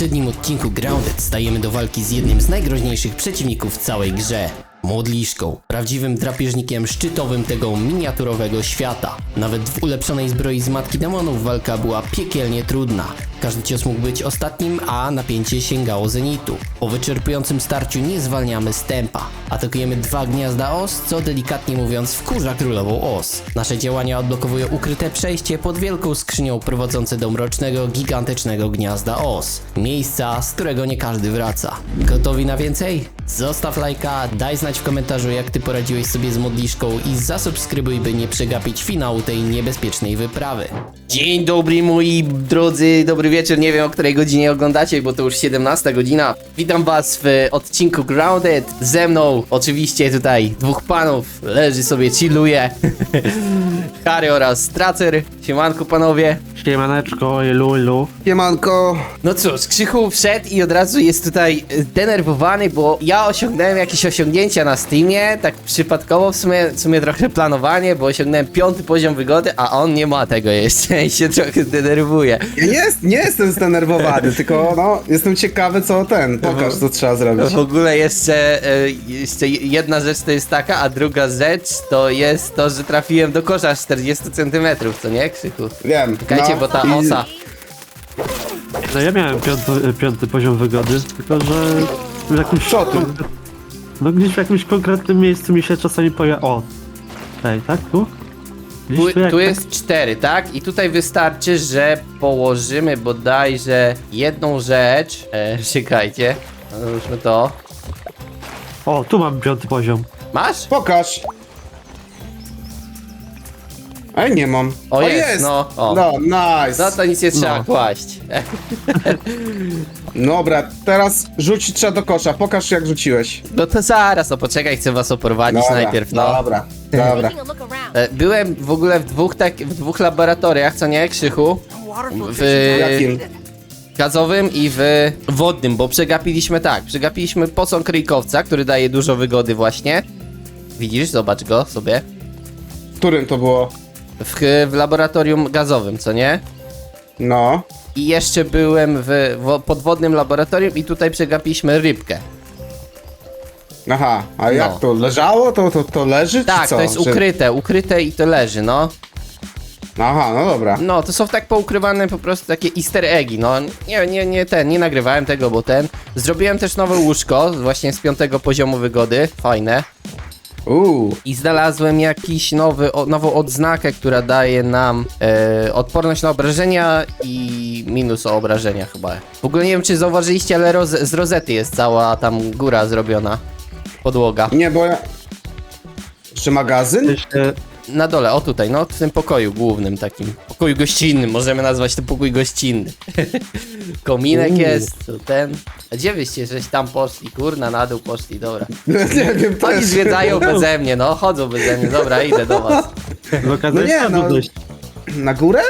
poprzednim odcinku Grounded stajemy do walki z jednym z najgroźniejszych przeciwników w całej grze. Modliszką, prawdziwym drapieżnikiem szczytowym tego miniaturowego świata. Nawet w ulepszonej zbroi z Matki Demonów walka była piekielnie trudna. Każdy cios mógł być ostatnim, a napięcie sięgało zenitu. Po wyczerpującym starciu nie zwalniamy z tempa. Atakujemy dwa gniazda os, co delikatnie mówiąc wkurza królową os. Nasze działania odblokowują ukryte przejście pod wielką skrzynią prowadzące do mrocznego, gigantycznego gniazda os. Miejsca, z którego nie każdy wraca. Gotowi na więcej? Zostaw lajka, daj znać w komentarzu jak ty poradziłeś sobie z modliszką i zasubskrybuj, by nie przegapić finału tej niebezpiecznej wyprawy. Dzień dobry moi drodzy, dobry wieczór, nie wiem o której godzinie oglądacie, bo to już 17 godzina. Witam was w odcinku Grounded, ze mną oczywiście tutaj dwóch panów, leży sobie, chilluje. Harry oraz Tracer, siemanku panowie. Siemaneczko, lulu. Siemanko. No cóż, Krzychu wszedł i od razu jest tutaj zdenerwowany, bo ja osiągnąłem jakieś osiągnięcia na Steamie, tak przypadkowo w sumie, w sumie trochę planowanie, bo osiągnąłem piąty poziom wygody, a on nie ma tego jeszcze i się trochę denerwuje. Jest, nie jestem zdenerwowany, tylko no, jestem ciekawy co ten. Pokaż co trzeba zrobić. W ogóle jeszcze, e, jeszcze jedna rzecz to jest taka, a druga rzecz to jest to, że trafiłem do kosza 40 cm, co nie Krzychu? Wiem. Czekajcie, no, bo ta i- osa... No ja miałem piąty, piąty poziom wygody, tylko że w jakimś... Co? No gdzieś w jakimś konkretnym miejscu mi się czasami pojawia... O! Ej, tak? Tu? Tu, jak tu tak- jest cztery, tak? I tutaj wystarczy, że położymy bodajże jedną rzecz. E, czekajcie. Załóżmy to. O, tu mam piąty poziom. Masz? Pokaż. Ej, nie mam. O, jest, no, o. No, nice. No to nic nie trzeba No. kłaść. Dobra, teraz rzucić trzeba do kosza. Pokaż jak rzuciłeś. No to zaraz, no poczekaj, chcę was oprowadzić Dobra, najpierw, no. Dobra, dobra. E, Byłem w ogóle w dwóch, tak, w dwóch laboratoriach, co nie, Krzychu? W Jakim? gazowym i w wodnym, bo przegapiliśmy tak, przegapiliśmy posąg ryjkowca, który daje dużo wygody właśnie. Widzisz, zobacz go sobie. W którym to było? w, w laboratorium gazowym, co nie? No. I jeszcze byłem w, w podwodnym laboratorium i tutaj przegapiliśmy rybkę. Aha, a jak No. to? Leżało? To, to, to leży? czy Tak, co? to jest Że- ukryte, ukryte i to leży, no. Aha, no dobra. No, to są tak poukrywane po prostu takie easter eggi, no. Nie, nie, nie ten, nie nagrywałem tego, bo ten. Zrobiłem też nowe łóżko, właśnie z piątego poziomu wygody, fajne. Uuu. I znalazłem jakiś nowy, o, nową odznakę, która daje nam e, odporność na obrażenia i minus o obrażenia chyba. W ogóle nie wiem, czy zauważyliście, ale roz, z rozety jest cała tam góra zrobiona. Podłoga. Nie, bo ja... Jeszcze magazyn? Gdzieś, e, Na dole, o tutaj, no w tym pokoju głównym takim. Pokoju gościnnym, możemy nazwać to pokój gościnny. Kominek Uuu. jest, to ten. A gdzie wyście, żeś tam poszli? Kurna, na dół poszli, dobra. nie wiem, Oni też. zwiedzają beze mnie, no, chodzą beze mnie, dobra, idę do was. No nie, no. dość. Na górę?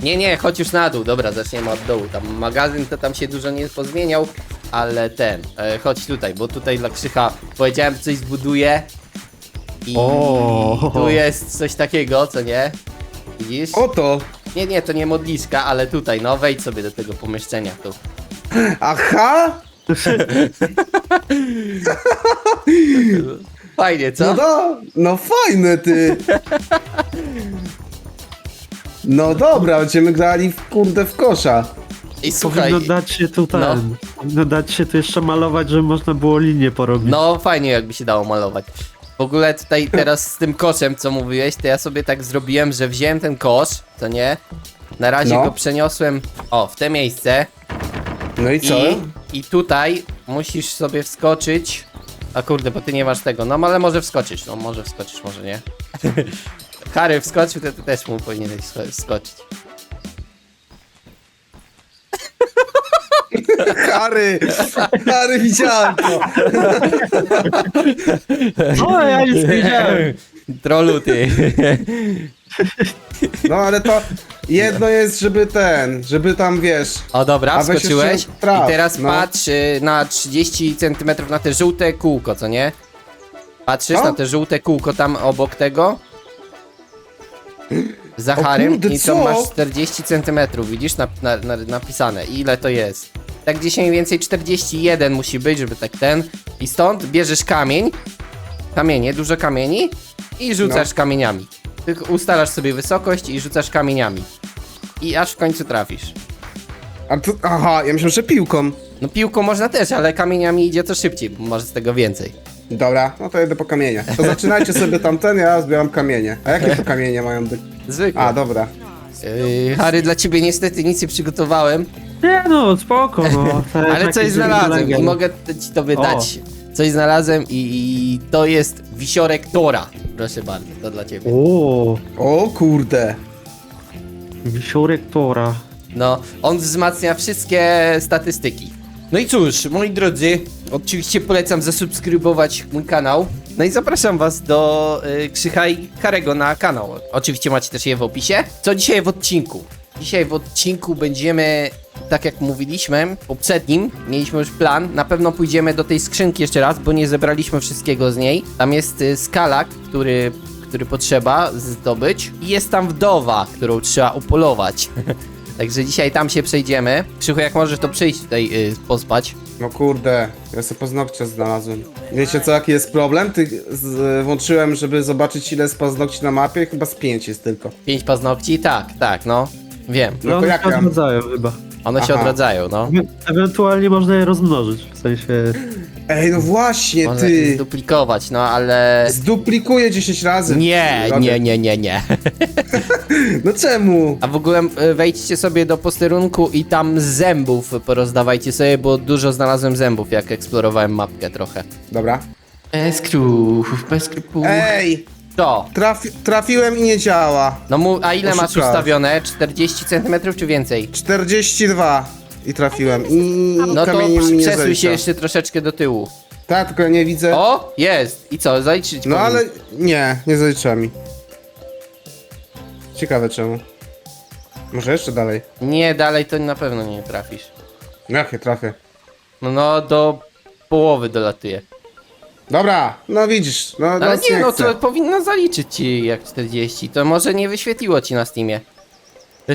Nie, nie, chodź już na dół, dobra, zaczniemy od dołu. Tam magazyn to tam się dużo nie pozmieniał, ale ten, e, chodź tutaj, bo tutaj dla Krzycha powiedziałem, coś zbuduję. I O. tu jest coś takiego, co nie? Widzisz? Oto. Nie, nie, to nie modliszka, ale tutaj, no wejdź sobie do tego pomieszczenia tu. Aha! Fajnie, co? No, do, no fajne ty! No dobra, będziemy grali w kurde w kosza. I słuchaj, Powinno dać się tu ten... No. Powinno dać się tu jeszcze malować, żeby można było linię porobić. no fajnie jakby się dało malować. W ogóle tutaj teraz z tym koszem, co mówiłeś, to ja sobie tak zrobiłem, że wziąłem ten kosz, co nie? Na razie No. go przeniosłem, o, w te miejsce No i co? i, i tutaj musisz sobie wskoczyć. A kurde, bo ty nie masz tego, no ale może wskoczyć, no może wskoczysz, może nie. Harry wskoczył, to ty też mu powinieneś wsko- wskoczyć. Harry! Harry, widziałem to! O, ja nic nie wiedziałem. Trollu ty. No ale to jedno jest, żeby ten, żeby tam wiesz. O dobra, A weź wskoczyłeś. jeszcze traf, I teraz no. patrz y, na 30 cm na te żółte kółko, co nie? Patrzysz Co? na te żółte kółko tam obok tego? Za O kurde, i to co? masz 40 cm, widzisz na, na, na, napisane. Ile to jest? Tak gdzieś mniej więcej 41 musi być, żeby tak ten. I stąd bierzesz kamień, kamienie, dużo kamieni i rzucasz No. kamieniami. Tylko ustalasz sobie wysokość i rzucasz kamieniami. I aż w końcu trafisz. A aha, ja myślałem, że piłką. No piłką można też, ale kamieniami idzie to szybciej, bo masz z tego więcej. Dobra, no to jedę po kamienie. To zaczynajcie sobie tamten, ja zbieram kamienie. A jakie to kamienie mają być? Zwykle. A, dobra. Yy, Harry, dla ciebie niestety nic nie przygotowałem, Nie no, spoko, no. Ale coś znalazłem i mogę t- ci to wydać. Coś znalazłem i, i to jest wisiorek Tora. Proszę bardzo, to dla ciebie. O, O kurde. wisiorek Tora. No, on wzmacnia wszystkie statystyki. No i cóż, moi drodzy, oczywiście polecam zasubskrybować mój kanał. No i zapraszam was do y, Krzycha i Karego na kanał. Oczywiście macie też je w opisie. Co dzisiaj w odcinku? Dzisiaj w odcinku będziemy, tak jak mówiliśmy, poprzednim, mieliśmy już plan. Na pewno pójdziemy do tej skrzynki jeszcze raz, bo nie zebraliśmy wszystkiego z niej. Tam jest y, skalak, który, który potrzeba zdobyć. I jest tam wdowa, którą trzeba upolować. Także dzisiaj tam się przejdziemy. Krzychu, jak możesz to przyjść tutaj y, pospać. No kurde, ja sobie paznokcie znalazłem. Wiecie co, jaki jest problem? Ty, z, włączyłem, żeby zobaczyć ile jest paznokci na mapie, chyba z pięć jest tylko. Pięć paznokci? Tak, tak, no. Wiem. No to one jak się tam? odradzają chyba. One się Aha. odradzają, no. E- Ewentualnie można je rozmnożyć, w sensie... Ej, no właśnie, Można ty! zduplikować, no ale... Zduplikuję 10 razy. Nie, Robię. nie, nie, nie, nie. No czemu? A w ogóle y, wejdźcie sobie do posterunku i tam zębów porozdawajcie sobie, bo dużo znalazłem zębów, jak eksplorowałem mapkę trochę. Dobra. Bez krów, bez krupów. Ej, To. trafi, trafiłem i nie działa. No mu, a ile masz ustawione? 40 cm czy więcej? 42 i trafiłem. I No to kamieniem mi nie przesuj się zalicza. jeszcze troszeczkę do tyłu. Tak, tylko ja nie widzę. O, jest! I co, zaliczyć No powinien. ale nie, nie zalicza mi. Ciekawe czemu. Może jeszcze dalej. Nie, dalej to na pewno nie trafisz. Jakie trafię. No, no do połowy dolatuje. Dobra, no widzisz, no, Ale nic nie, no chcę. to powinno zaliczyć ci jak 40. To może nie wyświetliło ci na Steamie.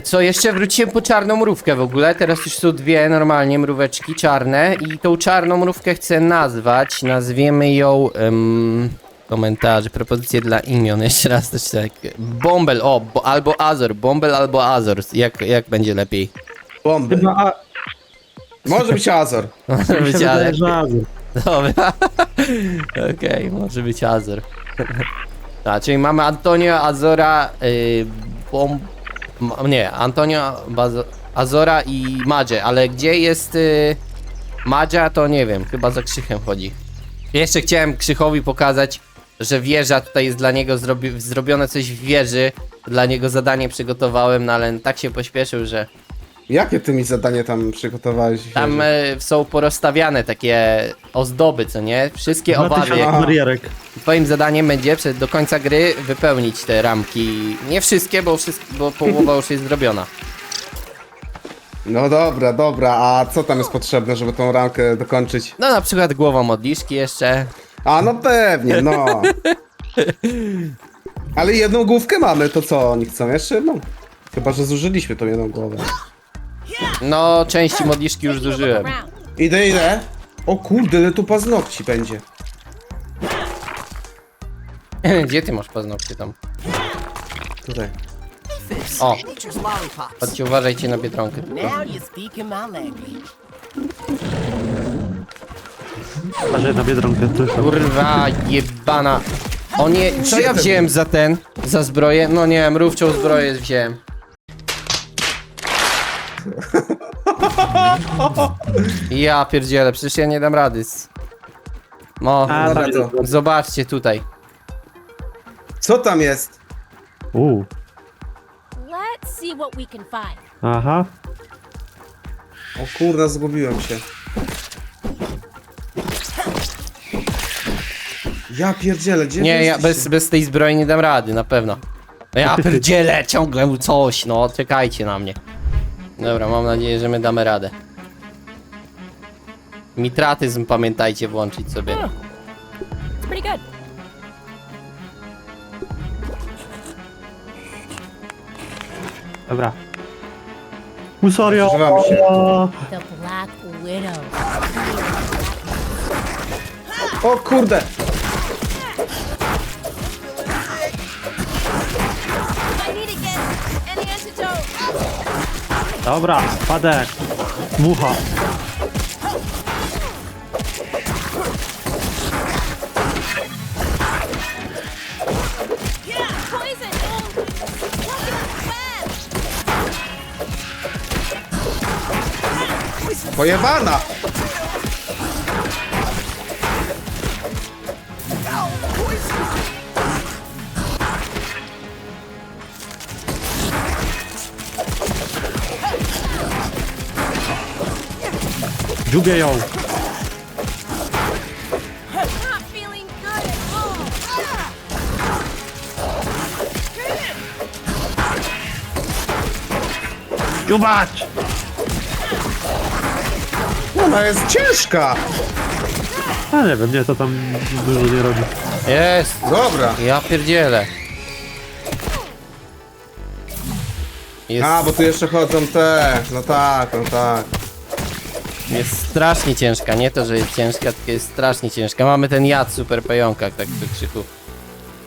Co, jeszcze wróciłem po czarną mrówkę w ogóle. Teraz już są dwie normalnie mróweczki czarne. I tą czarną mrówkę chcę nazwać. Nazwiemy ją. Um, komentarze, propozycje dla imion. Jeszcze raz też tak. Bombel, o, bo, albo Azor. Bombel albo Azor. Jak, jak będzie lepiej? Bomby. Chyba a, Może być Azor. Może mi się być, ale. wydaje, że Azur. Dobra. Okej, może być Azor. A, czyli mamy Antonio Azora, y, bom... Nie, Antonio Bazo... Azora i Madże, ale gdzie jest y, Madzia, to nie wiem, chyba za Krzychem chodzi. Jeszcze chciałem Krzychowi pokazać, że wieża tutaj jest dla niego zrobi... zrobione coś w wieży. Dla niego zadanie przygotowałem, no ale tak się pośpieszył, że Jakie ty mi zadanie tam przygotowałeś? tam Jerzy? y, są porozstawiane takie ozdoby, co nie? Wszystkie owady. tysiące Aha. barierek. Twoim zadaniem będzie przed, do końca gry wypełnić te ramki. Nie wszystkie, bo, wszystkie, bo połowa już jest zrobiona. No dobra, dobra, a co tam jest potrzebne, żeby tą ramkę dokończyć? No na przykład głowa modliszki jeszcze. A no pewnie, no. Ale jedną główkę mamy, to co oni chcą? Jeszcze jedną? Chyba, że zużyliśmy tą jedną głowę. No, części modliszki już zużyłem. Idę, idę. O kurde, ile tu paznokci będzie. Gdzie ty masz paznokcie tam? Tutaj. O, chodźcie, uważajcie na biedronkę. Now my language. Uważaj na biedronkę tylko. Kurwa, jebana. O nie, co ja wziąłem za ten? Za zbroję? No nie, mrówczą zbroję wziąłem. Ja pierdzielę, przecież ja nie dam rady. z- No, A, Dobra, to- zobaczcie tutaj. Co tam jest? U, Let's see what we can find. aha. O kurde, zgubiłem się. Ja pierdzielę, gdzie Nie, ja jesteście? bez, bez tej zbroi nie dam rady, na pewno. No Ja pierdzielę ciągle coś, no, czekajcie na mnie. Dobra, mam nadzieję, że my damy radę. Mitratyzm pamiętajcie włączyć sobie. It's pretty good. Dobra. Musorio! Używamy się. The Black Widow. O kurde! Dobra, spadek. Mucha. Pojebana! Dziubię ją. Not feeling good at all. Dziubać! Ona jest ciężka! A nie wiem, nie, to tam dużo nie robi. Jest! Dobra. Ja pierdzielę. Jest, A, bo tu jeszcze chodzą te. No tak, no tak. Jest strasznie ciężka, nie to, że jest ciężka, tylko jest strasznie ciężka. Mamy ten jad super pająka, tak tu krzyku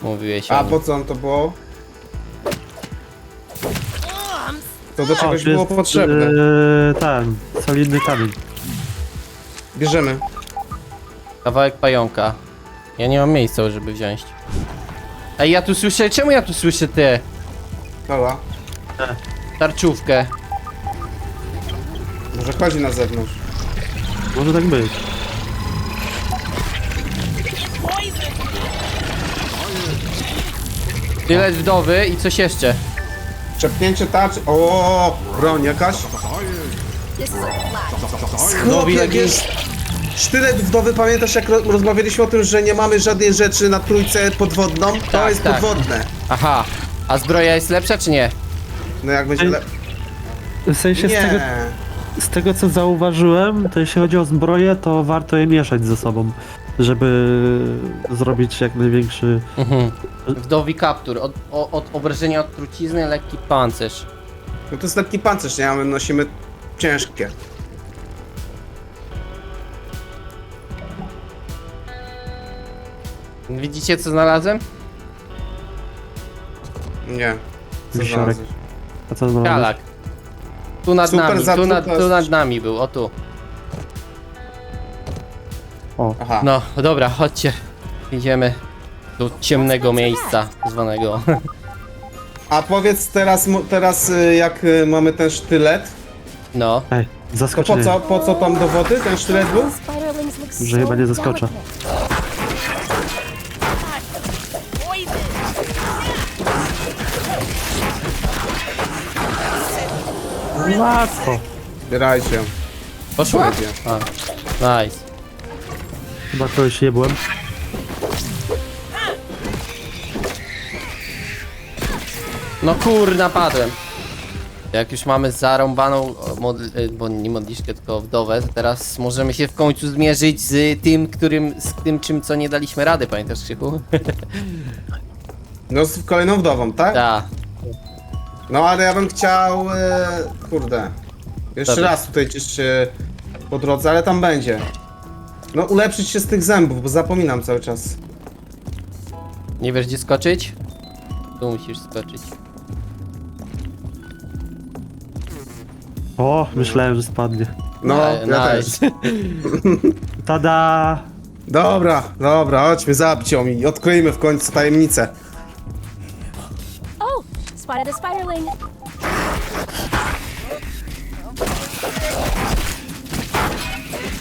mówiłeś o A nim. po co on to było? To do czegoś było jest, potrzebne. Yy, ten, solidny kamień. Bierzemy. Kawałek pająka. Ja nie mam miejsca, żeby wziąć. Ej, ja tu słyszę, czemu ja tu słyszę tę Dobra. tarczówkę? Może chodzi na zewnątrz. Może tak być. Tyle wdowy i coś jeszcze. Czepnięcie tarczy. O, broń jakaś. Flash. Chłopie, jakiś- wiesz, sztylet wdowy, pamiętasz jak ro- rozmawialiśmy o tym, że nie mamy żadnej rzeczy na trójce podwodną? To Tak, jest tak. podwodne. Aha, a zbroja jest lepsza czy nie? No jak będzie... Le... W sensie z tego, Nie. Z tego co zauważyłem, to jeśli chodzi o zbroję, to warto je mieszać ze sobą, żeby zrobić jak największy... Mhm. Wdowi kaptur, od, o, od obrażenia od trucizny lekki pancerz. No to jest lekki pancerz, nie? A my nosimy ciężkie. Widzicie co znalazłem? Nie. Co Wisiorek. znalazłeś? A co znalazłeś? Kalak. Tu nad Super nami, tu zatruta nad, tu nad nami był, o tu. O, Aha. No, dobra, chodźcie. Idziemy do ciemnego miejsca zwanego. A powiedz teraz, mu- teraz y, jak y, mamy ten sztylet, No. ej, to po zaskoczenie. co, po co tam do wody ten sztylet był? Że chyba nie zaskoczę. Łatwo. Zbierajcie. Poszła? Będzie. A, nice. Chyba kogoś nie byłem. No kurna, padłem. Jak już mamy zarąbaną, o, modl, e, bo nie modliszkę, tylko wdowę, to teraz możemy się w końcu zmierzyć z tym, którym, z tym czym, co nie daliśmy rady, pamiętasz Krzychu? No z kolejną wdową, tak? Tak. No ale ja bym chciał, e, kurde, jeszcze Dobra. raz tutaj gdzieś e, po drodze, ale tam będzie. No ulepszyć się z tych zębów, bo zapominam cały czas. Nie wiesz gdzie skoczyć? Tu musisz skoczyć. O, myślałem, że spadnie. No, ja też. nice. Tada! Dobra, dobra, chodźmy za Abcią i odkryjmy w końcu tajemnicę. Oh, spotted a spiderling.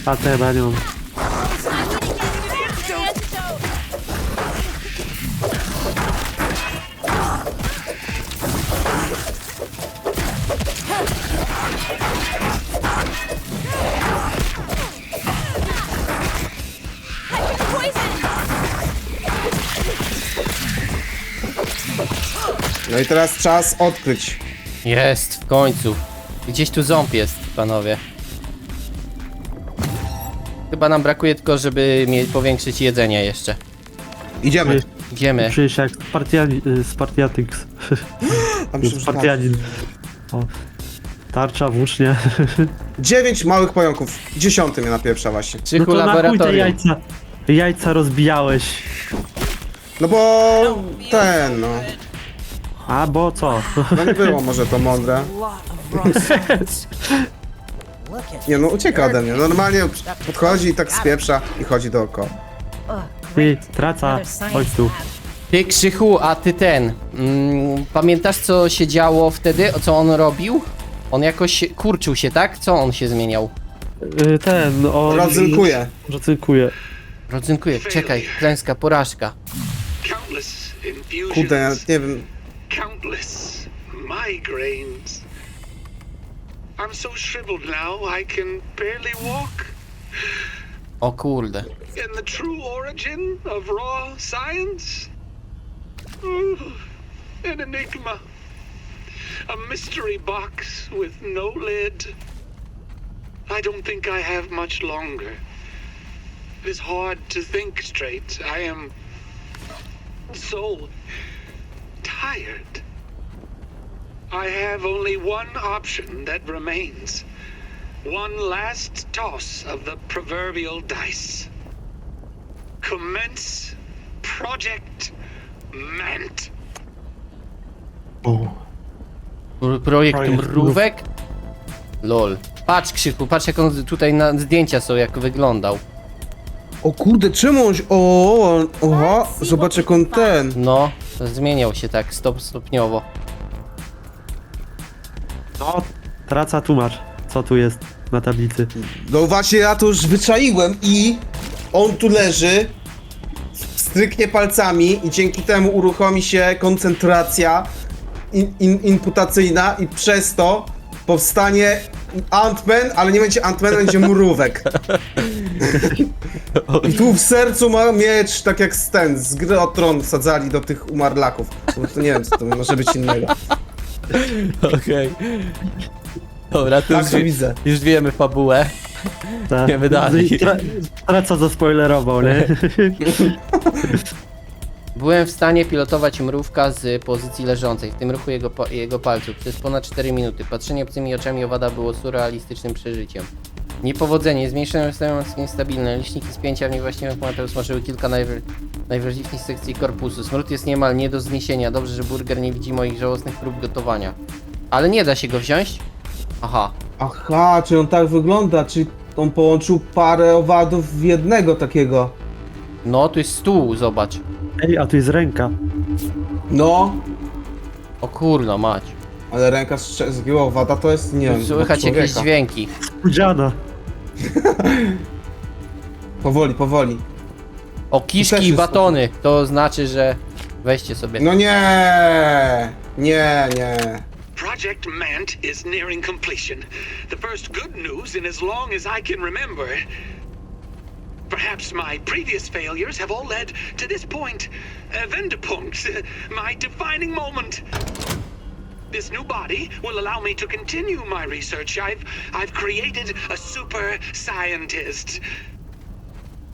A te ja No i teraz czas odkryć. Jest, w końcu. Gdzieś tu ząb jest, panowie. Chyba nam brakuje tylko, żeby powiększyć jedzenie jeszcze. Idziemy. Idziemy. Czuję się jak Spartiani, y. Tam się Spartianin. O, Tarcza, włócznie. Dziewięć małych pająków. Dziesiąty mnie napieprza właśnie. No Krzychu to na chuj te laboratorium. jajca, jajca rozbijałeś. No bo ten, no. A, bo co? No nie było może to mądre. Nie no, ucieka ode mnie. Normalnie podchodzi i tak spieprza i chodzi dookoła. Ty, traca, chodź tu. Ty Krzychu, a ty ten. Mm, pamiętasz co się działo wtedy? Co on robił? On jakoś kurczył się, tak? Co on się zmieniał? Y, Ten, on... Rodzynkuję. Rodzynkuje. Rodzynkuje. Czekaj, klęska, porażka. Kurde, ja nie wiem. Countless migraines. I'm so shriveled now I can barely walk. O kurde. And the true origin of raw science? Oh, an enigma. A mystery box with no lid. I don't think I have much longer. It is hard to think straight. I am so tired. I have only one option that remains. One last toss of the proverbial dice. Commence Project Mant. Pro- Projekt Projekt mrówek? Lol. Patrz Krzychu, patrz jak on tutaj na zdjęcia są, jak wyglądał. O kurde, czemu on... O, on- oha, zobacz jak on ten. No, zmieniał się tak stop, stopniowo. No, traca, tłumacz. Co tu jest na tablicy? No właśnie, ja to już wyczaiłem i on tu leży, stryknie palcami i dzięki temu uruchomi się koncentracja in, in, inputacyjna i przez to powstanie Ant-Man, ale nie będzie Ant-Man, będzie mrówek. I tu w sercu ma miecz, tak jak ten, z gry o tron sadzali do tych umarlaków. No to nie wiem, co to może być innego. Okej. Dobra, to Tak już, to widzę. już wiemy fabułę. Ta. Wiemy dalej. Tra, traca zaspoilerował, nie? Byłem w stanie pilotować mrówka z pozycji leżącej, w tym ruchu jego, pa- jego palców, przez ponad 4 minuty. Patrzenie obcymi oczami owada było surrealistycznym przeżyciem. Niepowodzenie, zmniejszone stają niestabilne, liśniki spięcia w niewłaściwym momencie usmażyły kilka najwrażliwszych sekcji korpusu. Smród jest niemal nie do zniesienia, dobrze, że burger nie widzi moich żałosnych prób gotowania. Ale nie da się go wziąć? Aha, Aha, czy on tak wygląda, czy on połączył parę owadów w jednego takiego. no tu jest stół, zobacz. Ej, a tu jest ręka. No, O kurno mać. ale ręka z zgięła owada to jest, nie wiem, Słychać od człowieka. jakieś dźwięki. Udziana. Powoli, powoli. O, też kiszki i jest batony, to znaczy, że weźcie sobie. No nie, nie, nie. Project Mant is nearing completion. The first good news in as long as I can remember. Perhaps my previous failures have all led to this point. Uh, Vendepunkt, uh, my defining moment. This new body will allow me to continue my research. I've I've created a super scientist.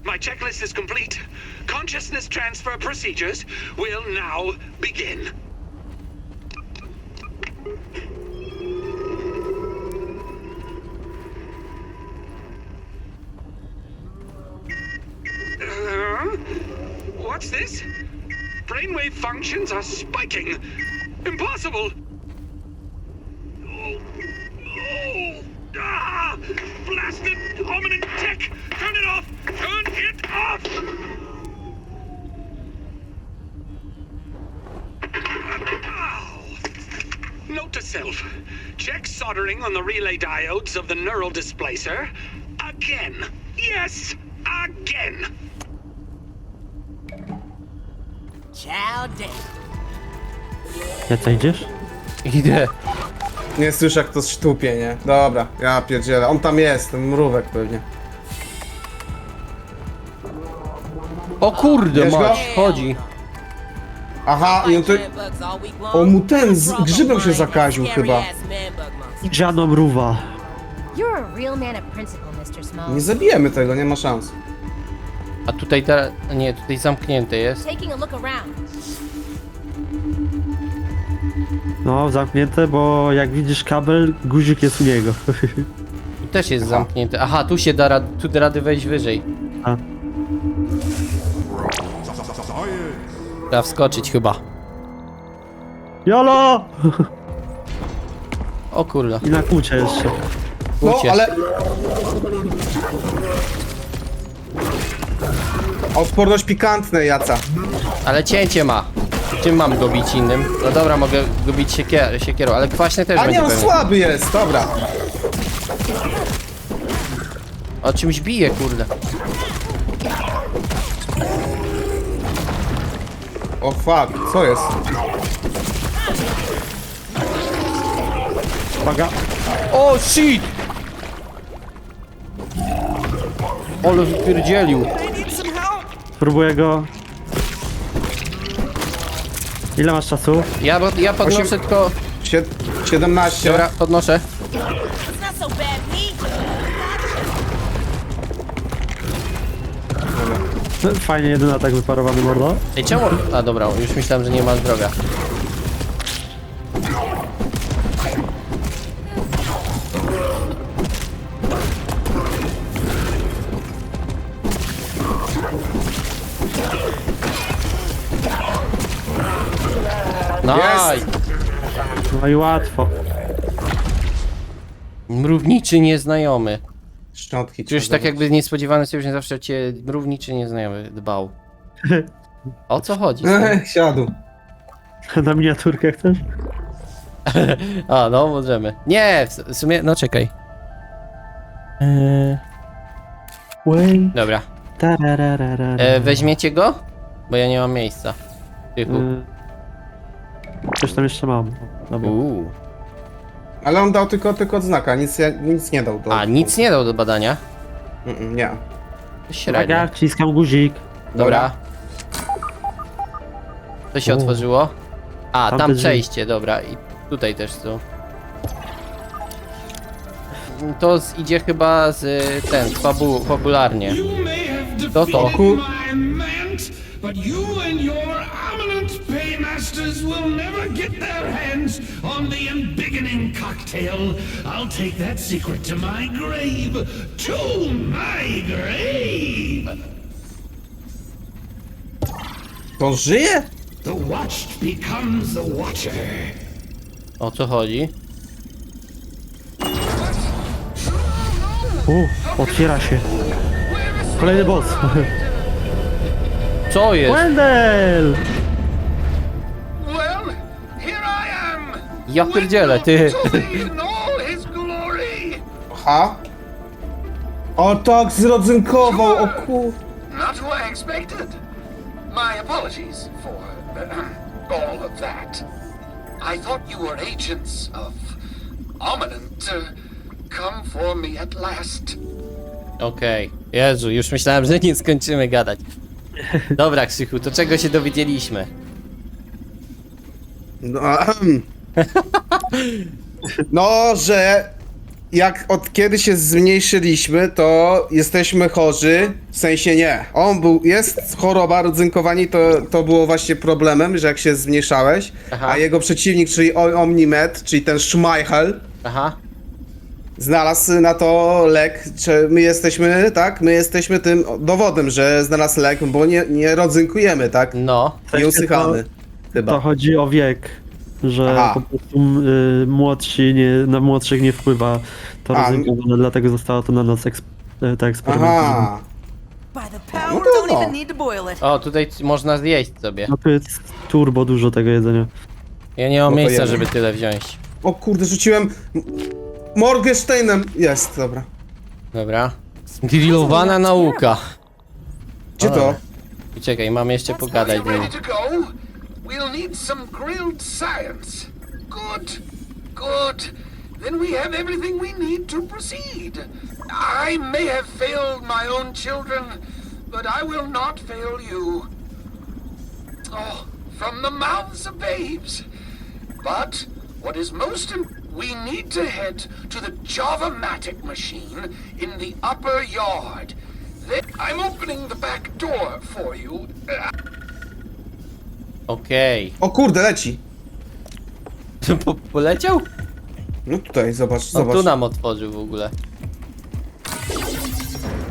My checklist is complete. Consciousness transfer procedures will now begin. Uh, what's this? Brainwave functions are spiking. Impossible. Ah! Blasted hominin tech! Turn it off! Turn it off! Ow. Note to self. Check soldering on the relay diodes of the neural displacer. Again. Yes, again. Chow down. Jaca idziesz? Idę. Nie słyszę jak to sztupie, nie? Dobra, ja pierdzielę. On tam jest, ten mrówek pewnie. O kurde go? mać, chodzi. Aha, i on. On mu ten z grzybem się zakaził chyba. Udziana mruwa. You're a real man of principle, Mr. Smoke. Nie zabijemy tego, nie ma szans. A tutaj teraz... Nie, tutaj zamknięte jest. Taking a look around. No, zamknięte, bo jak widzisz kabel, guzik jest u niego. Tu też jest zamknięty. Aha, tu się da, rad- tu da rady wejść wyżej. A. Trzeba wskoczyć chyba. Jolo! O kurwa. I na kłucie jeszcze. No, ale... Odporność pikantna, Jaca. Ale cięcie ma. Czym mam go bić innym? No dobra, mogę go bić siekier siekierą, ale kwaśny też A nie, będzie on pewnie. słaby jest, dobra. O czymś bije, kurde. O fuck, co jest? Uwaga. O shit! Ole wypierdzielił. Spróbuję go. Ile masz czasu? Ja, ja podnoszę Osiem- tylko... Sie 17. Dobra, podnoszę. It's not so bad, me. Fajnie, jeden atak wyparowany mordo. Ej, czemu? A dobra, już myślałem, że nie ma zdrowia. No i łatwo. Mrówniczy nieznajomy. Szczątki. Trzeba tak jakby niespodziewany sojusz nie zawsze o cię mrówniczy nieznajomy dbał. O co chodzi? z tym? Siadł. Na miniaturkę chcesz? A, no możemy. Nie, w w sumie, no czekaj. Eee, dobra. Tarararara. E, weźmiecie go? Bo ja nie mam miejsca. Tychu. Y, Coś tam jeszcze mam. Dobra. Uuu. Ale on dał tylko, tylko odznaka, nic, nic nie dał. Do... A, nic nie dał do badania? Mm, mm, nie. Średnio. Uwaga, wciskam guzik. Dobra. To się U. otworzyło. A, Tamte tam drzwi. przejście, dobra. I tutaj też są. To z, idzie chyba z y, ten, fabu, fabularnie. To to. But you and your eminent paymasters will never get their hands on the embiggening cocktail. I'll take that secret to my grave. To my grave! To żyje? The watched becomes the watcher. O co chodzi? U, otwiera się. Kolejny boss. Co jest? Wendel! Well, here I am. Ja pierdzielę, ty. Aha. O tak, zrodzynkował, o kur... Not who I expected. My apologies for all of that. I thought you were agents of Ominent. Uh, come for me at last. Okej. Jezu, już myślałem, że nie skończymy gadać. Dobra, Krzychu, to czego się dowiedzieliśmy? No, ahem. no, że jak od kiedy się zmniejszyliśmy, to jesteśmy chorzy. W sensie nie. On był, jest choroba, rodzynkowanie to, to było właśnie problemem, że jak się zmniejszałeś, Aha. a jego przeciwnik, czyli O- Omnimed, czyli ten Schmeichel, Aha. Znalazł na to lek, czy my jesteśmy, tak? My jesteśmy tym dowodem, że znalazł lek, bo nie, nie rodzynkujemy, tak? No. Nie usychamy. Chyba. To chodzi o wiek. Że Aha. po prostu y, młodsi nie, na młodszych nie wpływa to A, rozrynkowane, dlatego zostało to na nas eksp, y, tak eksperymentowane. Aha. By the power, No to don't no. even need to boil it. O, tutaj c- można zjeść sobie. No to jest turbo dużo tego jedzenia. Ja nie mam No to miejsca, jemy. żeby tyle wziąć. O kurde, rzuciłem Morgensteinem. Jest, dobra. Dobra. Grillowana nauka. Gdzie to? Czekaj, mam jeszcze pogadać you z nim. ready to go? We'll need some grilled science. Good. Good. Then we have everything we need to proceed. I may have failed my own children, but I will not fail you. Oh, from the mouths of babes. But what is most important, we need to head to the Java-Matic machine in the upper yard. Then I'm opening the back door for you. Okej. O kurde, leci. Po, poleciał? No tutaj, zobacz, On zobacz. tu nam otworzył w ogóle.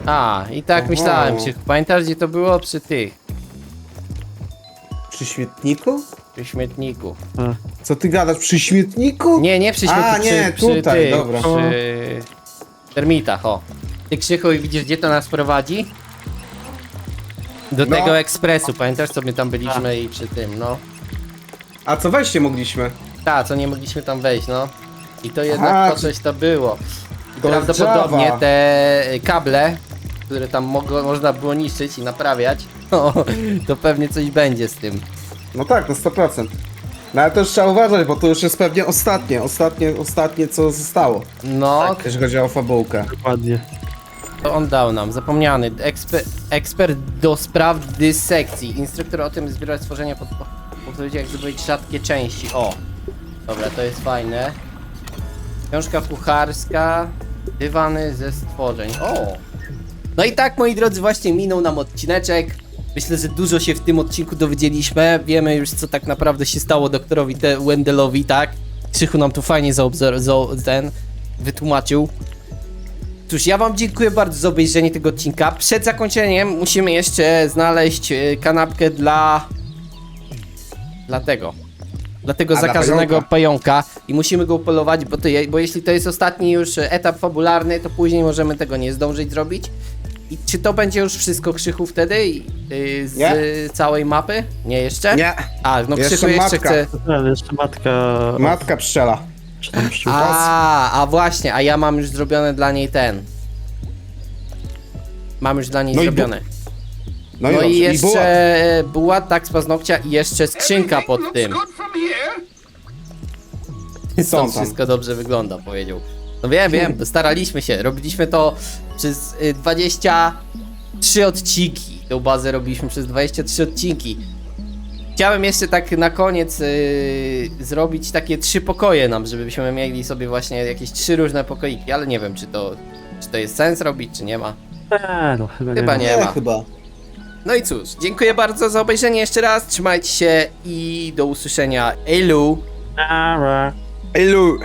A, i tak Aha. myślałem, czy pamiętasz gdzie to było? Przy tych, Przy śmietniku? przy śmietniku. Co ty gadasz, przy śmietniku? Nie, nie przy śmietniku, A, nie, przy, przy tutaj, tych, dobra. przy termitach, o. Ty Krzychu i widzisz gdzie to nas prowadzi? Do No. tego ekspresu, pamiętasz co my tam byliśmy i przy tym, no. A co wejście mogliśmy? Tak, co nie mogliśmy tam wejść, no. I to jednak Aha, po coś to było. To Prawdopodobnie Java. te kable, które tam mogło, można było niszczyć i naprawiać, no, to pewnie coś będzie z tym. No tak, na 100%. No ale też trzeba uważać, bo to już jest pewnie ostatnie, ostatnie, ostatnie co zostało. No, Jeśli chodzi o fabułkę. Dokładnie. to on dał nam, zapomniany, eksper, ekspert do spraw dysekcji, instruktor o tym zbierać stworzenia pod podpowiedzi jak zdobyć rzadkie części, o. Dobra, to jest fajne. Książka kucharska, dywany ze stworzeń, o. No i tak, moi drodzy, właśnie minął nam odcineczek. Myślę, że dużo się w tym odcinku dowiedzieliśmy. Wiemy już, co tak naprawdę się stało doktorowi te Wendelowi, tak? Krzychu nam tu fajnie zaobzor- za ten wytłumaczył. Cóż, ja wam dziękuję bardzo za obejrzenie tego odcinka. Przed zakończeniem musimy jeszcze znaleźć e, kanapkę dla... Dla tego. Dla tego A, dla zakazanego pająka. pająka. I musimy go polować, bo, to je, bo jeśli to jest ostatni już etap fabularny, to później możemy tego nie zdążyć zrobić. I czy to będzie już wszystko Krzychu wtedy i, y, z Nie. całej mapy? Nie jeszcze? Nie, A, no Jeszcze Krzychu jeszcze matka. chce... Ten, jeszcze matka... matka pszczela. Czy tam pszczół. A, a właśnie, a ja mam już zrobione dla niej ten. Mam już dla niej No i bu- zrobione. No, No, i, i dobrze. I była. jeszcze była tak z paznokcia i jeszcze skrzynka pod tym. Są Stąd tam. wszystko dobrze wygląda, powiedział. No wiem, wiem, staraliśmy się. Robiliśmy to przez y, 23 odcinki. Tą bazę robiliśmy przez 23 odcinki. Chciałem jeszcze tak na koniec y, zrobić takie trzy pokoje nam, żebyśmy mieli sobie właśnie jakieś trzy różne pokoiki, ale nie wiem, czy to, czy to jest sens robić, czy nie ma. Nie, no chyba, Chyba nie. nie Nie, ma. chyba. No i cóż, dziękuję bardzo za obejrzenie jeszcze raz, trzymajcie się i do usłyszenia. Elu! Nara. Elu.